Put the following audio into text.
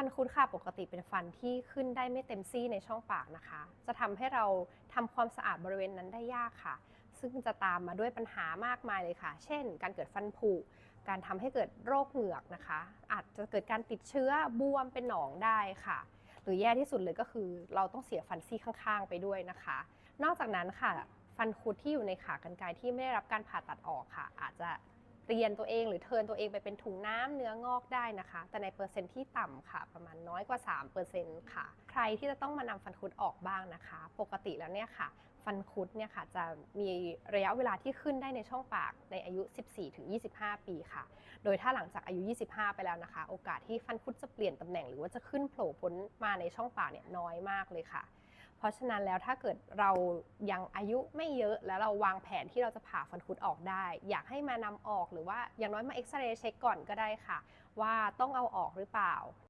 ฟันคุดค่ะปกติเป็นฟันที่ขึ้นได้ไม่เต็มซี่ในช่องปากนะคะ จะทำให้เราทำความสะอาดบริเวณนั้นได้ยากค่ะ ซึ่งจะตามมาด้วยปัญหามากมายเลยค่ะ เช่น การเกิดฟันผุ การทำให้เกิดโรคเหงือกนะคะ อาจจะเกิดการติดเชื้อบวมเป็นหนองได้ค่ะ หรือแย่ที่สุดเลยก็คือ เราต้องเสียฟันซี่ข้างๆ ไปด้วยนะคะ นอกจากนั้นค่ะ ฟันคุดที่อยู่ในขากรรไกรที่ไม่ได้รับการผ่าตัดออกค่ะ อาจจะ เรียนตัวเองหรือเทินตัวเองไปเป็นถุงน้ำเนื้องอกได้นะคะ แต่ในเปอร์เซ็นต์ที่ต่ำค่ะ ประมาณน้อยกว่า 3%ค่ะ ใครที่จะต้องมานำฟันคุดออกบ้างนะคะ ปกติแล้วเนี่ยค่ะ ฟันคุดเนี่ยค่ะจะมีระยะเวลาที่ขึ้นได้ในช่องปากในอายุ 14-25 ปีค่ะ โดยถ้าหลังจากอายุ 25 ไปแล้วนะคะ โอกาสที่ฟันคุดจะเปลี่ยนตำแหน่งหรือว่าจะขึ้นโผล่พ้นมาในช่องปากเนี่ยน้อยมากเลยค่ะ เพราะฉะนั้นแล้วถ้าเกิดเรายังอายุไม่เยอะแล้วเราวางแผนที่เราจะผ่าฟันคุดออกได้ อยากให้มานำออกหรือว่าอย่างน้อยมาเอ็กซเรย์เช็คก่อนก็ได้ค่ะ ว่าต้องเอาออกหรือเปล่า